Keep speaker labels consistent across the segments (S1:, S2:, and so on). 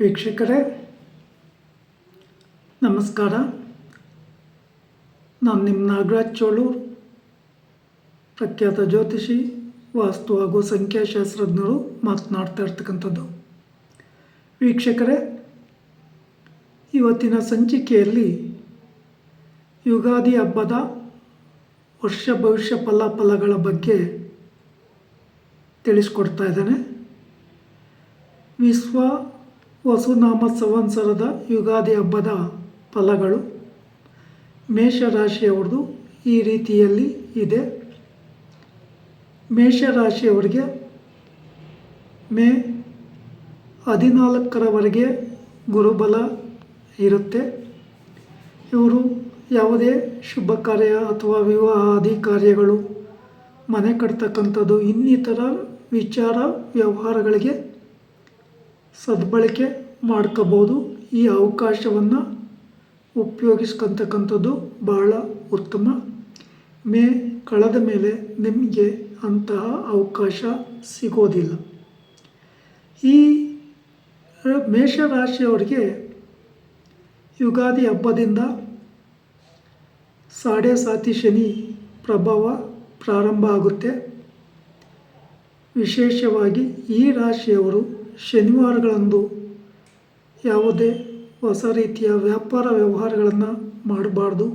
S1: ವೀಕ್ಷಕರೇ, ನಮಸ್ಕಾರ. ನಾನು ನಿಮ್ಮ ನಾಗರಾಜ್ ಚೋಳೂರ್ ಪ್ರಖ್ಯಾತ ಜ್ಯೋತಿಷಿ, ವಾಸ್ತು ಹಾಗೂ ಸಂಖ್ಯಾಶಾಸ್ತ್ರಜ್ಞರು ಮಾತನಾಡ್ತಾ ಇರ್ತಕ್ಕಂಥದ್ದು. ವೀಕ್ಷಕರೇ, ಇವತ್ತಿನ ಸಂಚಿಕೆಯಲ್ಲಿ ಯುಗಾದಿ ಹಬ್ಬದ ವರ್ಷ ಭವಿಷ್ಯ ಫಲಾಫಲಗಳ ಬಗ್ಗೆ ತಿಳಿಸ್ಕೊಡ್ತಾ ಇದ್ದೇನೆ. ವಿಶ್ವ ವಸುನಾಮ ಸಂವತ್ಸರದ ಯುಗಾದಿ ಹಬ್ಬದ ಫಲಗಳು. ಮೇಷರಾಶಿಯವ್ರದ್ದು ಈ ರೀತಿಯಲ್ಲಿ ಇದೆ. ಮೇಷರಾಶಿಯವರಿಗೆ ಮೇ ಹದಿನಾಲ್ಕರವರೆಗೆ ಗುರುಬಲ ಇರುತ್ತೆ. ಇವರು ಯಾವುದೇ ಶುಭ ಕಾರ್ಯ ಅಥವಾ ವಿವಾಹಾದಿ ಕಾರ್ಯಗಳು ಮನೆ ಕಟ್ತಕ್ಕಂಥದ್ದು ಇನ್ನಿತರ ವಿಚಾರ ವ್ಯವಹಾರಗಳಿಗೆ ಸದ್ಬಳಕೆ ಮಾಡ್ಕೋಬೋದು. ಈ ಅವಕಾಶವನ್ನು ಉಪಯೋಗಿಸ್ಕೊತಕ್ಕಂಥದ್ದು ಬಹಳ ಉತ್ತಮ. ಮೇ ಕಳೆದ ಮೇಲೆ ನಿಮಗೆ ಅಂತಹ ಅವಕಾಶ ಸಿಗೋದಿಲ್ಲ. ಈ ಮೇಷರಾಶಿಯವರಿಗೆ ಯುಗಾದಿ ಹಬ್ಬದಿಂದ ಸಾಡೆ ಸಾತಿ ಶನಿ ಪ್ರಭಾವ ಪ್ರಾರಂಭ ಆಗುತ್ತೆ. ವಿಶೇಷವಾಗಿ ಈ ರಾಶಿಯವರು ಶನಿವಾರಗಳಂದು ಯಾವುದೇ ಹೊಸ ರೀತಿಯ ವ್ಯಾಪಾರ ವ್ಯವಹಾರಗಳನ್ನು ಮಾಡಬಾರ್ದು.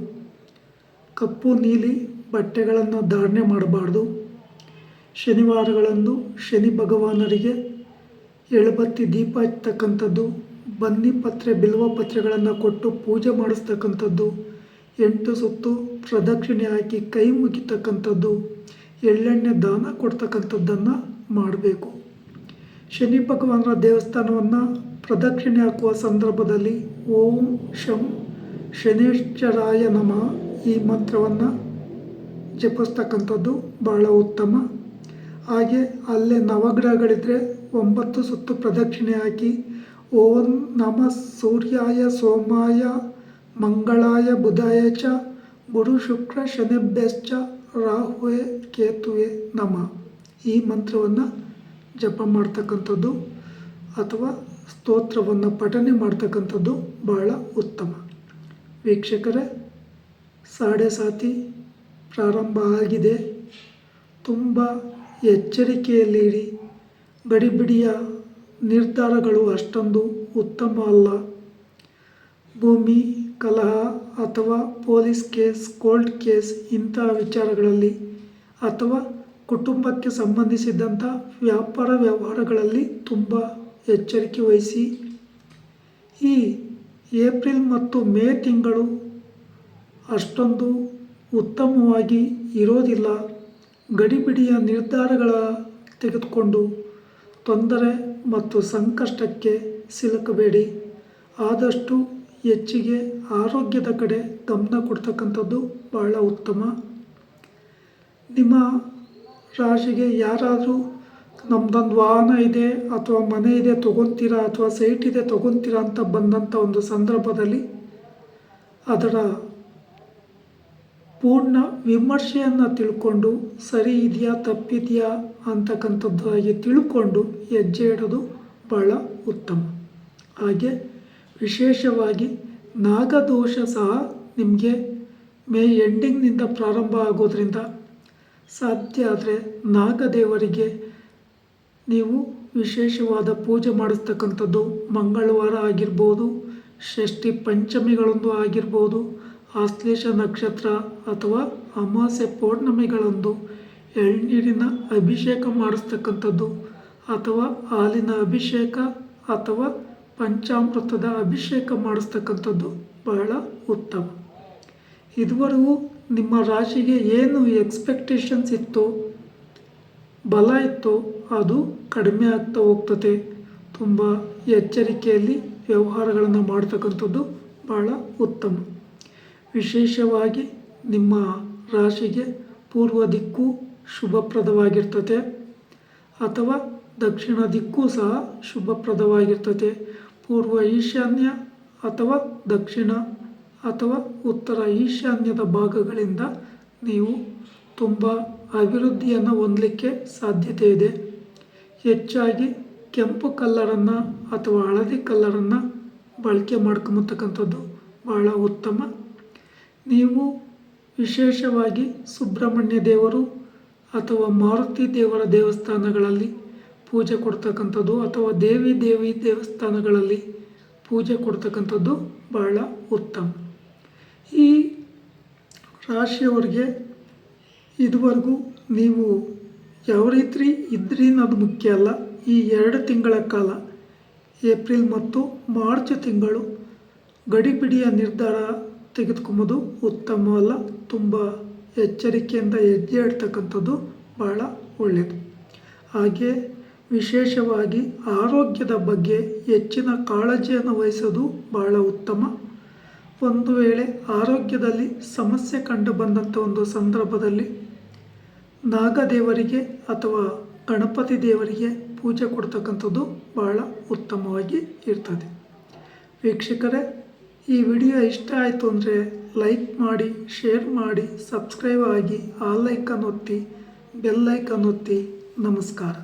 S1: ಕಪ್ಪು, ನೀಲಿ ಬಟ್ಟೆಗಳನ್ನು ಧಾರಣೆ ಮಾಡಬಾರ್ದು. ಶನಿವಾರಗಳಂದು ಶನಿ ಭಗವಾನರಿಗೆ ಎಳುಬತ್ತಿ ದೀಪ ಹಚ್ಚತಕ್ಕಂಥದ್ದು, ಬನ್ನಿ ಪತ್ರೆ, ಬಿಲ್ವ ಪತ್ರೆಗಳನ್ನು ಕೊಟ್ಟು ಪೂಜೆ ಮಾಡಿಸ್ತಕ್ಕಂಥದ್ದು, ಎಂಟು ಸುತ್ತು ಪ್ರದಕ್ಷಿಣೆ ಹಾಕಿ ಕೈ ಮುಗಿತಕ್ಕಂಥದ್ದು, ಎಳ್ಳೆಣ್ಣೆ ದಾನ ಕೊಡ್ತಕ್ಕಂಥದ್ದನ್ನು ಮಾಡಬೇಕು. ಶನಿ ಭಗವಾನರ ದೇವಸ್ಥಾನವನ್ನು ಪ್ರದಕ್ಷಿಣೆ ಹಾಕುವ ಸಂದರ್ಭದಲ್ಲಿ ಓಂ ಶಂ ಶನೇಶ್ವರಾಯ ನಮಃ ಈ ಮಂತ್ರವನ್ನು ಜಪಿಸ್ತಕ್ಕಂಥದ್ದು ಬಹಳ ಉತ್ತಮ. ಹಾಗೆ ಅಲ್ಲೇ ನವಗ್ರಹಗಳಿದ್ದರೆ ಒಂಬತ್ತು ಸುತ್ತು ಪ್ರದಕ್ಷಿಣೆ ಹಾಕಿ ಓಂ ನಮ ಸೂರ್ಯಾಯ ಸೋಮಾಯ ಮಂಗಳಾಯ ಬುಧಾಯ ಚ ಗುರು ಶುಕ್ರ ಶನಿಭ್ಯಶ್ಚ ರಾಹುವೆ ಕೇತುವೆ ನಮ. ಈ ಮಂತ್ರವನ್ನು ಜಪ ಮಾಡ್ತಕ್ಕಂಥದ್ದು ಅಥವಾ ಸ್ತೋತ್ರವನ್ನು ಪಠನೆ ಮಾಡ್ತಕ್ಕಂಥದ್ದು ಬಹಳ ಉತ್ತಮ. ವೀಕ್ಷಕರೇ ಸಾಡೆ ಸಾತಿ ಪ್ರಾರಂಭ ಆಗಿದೆ. ತುಂಬ ಎಚ್ಚರಿಕೆಯಲ್ಲಿರಿ ಗಡಿಬಿಡಿಯ ನಿರ್ಧಾರಗಳು ಅಷ್ಟೊಂದು ಉತ್ತಮ ಅಲ್ಲ. ಭೂಮಿ, ಕಲಹ ಅಥವಾ ಪೊಲೀಸ್ ಕೇಸ್ ಕೋಲ್ಡ್ ಕೇಸ್ ಇಂತಹ ವಿಚಾರಗಳಲ್ಲಿ ಅಥವಾ ಕುಟುಂಬಕ್ಕೆ ಸಂಬಂಧಿಸಿದಂಥ ವ್ಯಾಪಾರ ವ್ಯವಹಾರಗಳಲ್ಲಿ ತುಂಬ ಎಚ್ಚರಿಕೆ ವಹಿಸಿ, ಈ ಏಪ್ರಿಲ್ ಮತ್ತು ಮೇ ತಿಂಗಳು ಅಷ್ಟೊಂದು ಉತ್ತಮವಾಗಿ ಇರೋದಿಲ್ಲ. ಗಡಿಬಿಡಿಯ ನಿರ್ಧಾರಗಳ ತೆಗೆದುಕೊಂಡು ತೊಂದರೆ ಮತ್ತು ಸಂಕಷ್ಟಕ್ಕೆ ಸಿಲುಕಬೇಡಿ. ಆದಷ್ಟು ಹೆಚ್ಚಿಗೆ ಆರೋಗ್ಯದ ಕಡೆ ಗಮನ ಕೊಡ್ತಕ್ಕಂಥದ್ದು ಬಹಳ ಉತ್ತಮ. ನಿಮ್ಮ ರಾಶಿಗೆ ಯಾರಾದರೂ ನಮ್ಮದೊಂದು ವಾಹನ ಇದೆ ಅಥವಾ ಮನೆ ಇದೆ ತೊಗೊತೀರಾ ಅಥವಾ ಸೈಟ್ ಇದೆ ತೊಗೊತೀರಾ ಅಂತ ಬಂದಂಥ ಒಂದು ಸಂದರ್ಭದಲ್ಲಿ ಅದರ ಪೂರ್ಣ ವಿಮರ್ಶೆಯನ್ನು ತಿಳ್ಕೊಂಡು ಸರಿ ಇದೆಯಾ, ತಪ್ಪಿದೆಯಾ ಅಂತಕ್ಕಂಥದ್ದಾಗಿ ತಿಳ್ಕೊಂಡು ಹೆಜ್ಜೆ ಇಡೋದು ಬಹಳ ಉತ್ತಮ. ಹಾಗೆ ವಿಶೇಷವಾಗಿ ನಾಗದೋಷ ಸಹ ನಿಮಗೆ ಮೇ ಎಂಡಿಂಗ್ನಿಂದ ಪ್ರಾರಂಭ ಆಗೋದ್ರಿಂದ ಸಾಧ್ಯ ಆದರೆ ನಾಗದೇವರಿಗೆ ನೀವು ವಿಶೇಷವಾದ ಪೂಜೆ ಮಾಡಿಸ್ತಕ್ಕಂಥದ್ದು ಮಂಗಳವಾರ ಆಗಿರ್ಬೋದು, ಷಷ್ಠಿ ಪಂಚಮಿಗಳಂದು ಆಗಿರ್ಬೋದು, ಆಶ್ಲೇಷ ನಕ್ಷತ್ರ ಅಥವಾ ಅಮಾಸೆ ಪೌರ್ಣಮಿಗಳಂದು ಎಳ್ನೀರಿನ ಅಭಿಷೇಕ ಮಾಡಿಸ್ತಕ್ಕಂಥದ್ದು ಅಥವಾ ಹಾಲಿನ ಅಭಿಷೇಕ ಅಥವಾ ಪಂಚಾಮೃತದ ಅಭಿಷೇಕ ಮಾಡಿಸ್ತಕ್ಕಂಥದ್ದು ಬಹಳ ಉತ್ತಮ. ಇದುವರೆಗೂ ನಿಮ್ಮ ರಾಶಿಗೆ ಏನು ಎಕ್ಸ್ಪೆಕ್ಟೇಷನ್ಸ್ ಇತ್ತು, ಬಲ ಇತ್ತು, ಅದು ಕಡಿಮೆ ಆಗ್ತಾ ಹೋಗ್ತದೆ. ತುಂಬ ಎಚ್ಚರಿಕೆಯಲ್ಲಿ ವ್ಯವಹಾರಗಳನ್ನು ಮಾಡ್ತಕ್ಕಂಥದ್ದು ಬಹಳ ಉತ್ತಮ. ವಿಶೇಷವಾಗಿ ನಿಮ್ಮ ರಾಶಿಗೆ ಪೂರ್ವ ದಿಕ್ಕು ಶುಭಪ್ರದವಾಗಿರ್ತದೆ. ಅಥವಾ ದಕ್ಷಿಣ ದಿಕ್ಕು ಸಹ ಶುಭಪ್ರದವಾಗಿರ್ತದೆ. ಪೂರ್ವ ಈಶಾನ್ಯ ಅಥವಾ ದಕ್ಷಿಣ ಅಥವಾ ಉತ್ತರ ಈಶಾನ್ಯದ ಭಾಗಗಳಿಂದ ನೀವು ತುಂಬ ಅಭಿವೃದ್ಧಿಯನ್ನು ಹೊಂದಲಿಕ್ಕೆ ಸಾಧ್ಯತೆ ಇದೆ. ಹೆಚ್ಚಾಗಿ ಕೆಂಪು ಕಲ್ಲರನ್ನು ಅಥವಾ ಹಳದಿ ಕಲ್ಲರನ್ನು ಬಳಕೆ ಮಾಡ್ಕೊಂಬತಕ್ಕಂಥದ್ದು ಬಹಳ ಉತ್ತಮ. ನೀವು ವಿಶೇಷವಾಗಿ ಸುಬ್ರಹ್ಮಣ್ಯ ದೇವರು ಅಥವಾ ಮಾರುತಿ ದೇವರ ದೇವಸ್ಥಾನಗಳಲ್ಲಿ ಪೂಜೆ ಕೊಡ್ತಕ್ಕಂಥದ್ದು ಅಥವಾ ದೇವಿ ದೇವಿ ದೇವಸ್ಥಾನಗಳಲ್ಲಿ ಪೂಜೆ ಕೊಡ್ತಕ್ಕಂಥದ್ದು ಬಹಳ ಉತ್ತಮ. ಈ ರಾಶಿಯವರಿಗೆ ಇದುವರೆಗೂ ನೀವು ಯಾವ ರೀತಿ ಇದ್ರಿ ಅನ್ನೋದು ಮುಖ್ಯ ಅಲ್ಲ. ಈ ಎರಡು ತಿಂಗಳ ಕಾಲ, ಏಪ್ರಿಲ್ ಮತ್ತು ಮಾರ್ಚ್ ತಿಂಗಳು ಗಡಿಬಿಡಿಯ ನಿರ್ಧಾರ ತೆಗೆದುಕೊಂಬೋದು ಉತ್ತಮವಲ್ಲ ತುಂಬ ಎಚ್ಚರಿಕೆಯಿಂದ ಹೆಜ್ಜೆ ಇಡ್ತಕ್ಕಂಥದ್ದು ಭಾಳ ಒಳ್ಳೆಯದು ಹಾಗೆ ವಿಶೇಷವಾಗಿ ಆರೋಗ್ಯದ ಬಗ್ಗೆ ಹೆಚ್ಚಿನ ಕಾಳಜಿಯನ್ನು ವಹಿಸೋದು ಬಹಳ ಉತ್ತಮ. ಒಂದು ವೇಳೆ ಆರೋಗ್ಯದಲ್ಲಿ ಸಮಸ್ಯೆ ಕಂಡು ಬಂದಂಥ ಒಂದು ಸಂದರ್ಭದಲ್ಲಿ ನಾಗದೇವರಿಗೆ ಅಥವಾ ಗಣಪತಿ ದೇವರಿಗೆ ಪೂಜೆ ಕೊಡ್ತಕ್ಕಂಥದ್ದು ಬಹಳ ಉತ್ತಮವಾಗಿ ಇರ್ತದೆ. ವೀಕ್ಷಕರೇ, ಈ ವಿಡಿಯೋ ಇಷ್ಟ ಆಯಿತು ಅಂದರೆ ಲೈಕ್ ಮಾಡಿ, ಶೇರ್ ಮಾಡಿ, ಸಬ್ಸ್ಕ್ರೈಬ್ ಆಗಿ ಆ ಲೈಕನ್ ಒತ್ತಿ, ಬೆಲ್ ಐಕನ್ ಒತ್ತಿ. ನಮಸ್ಕಾರ.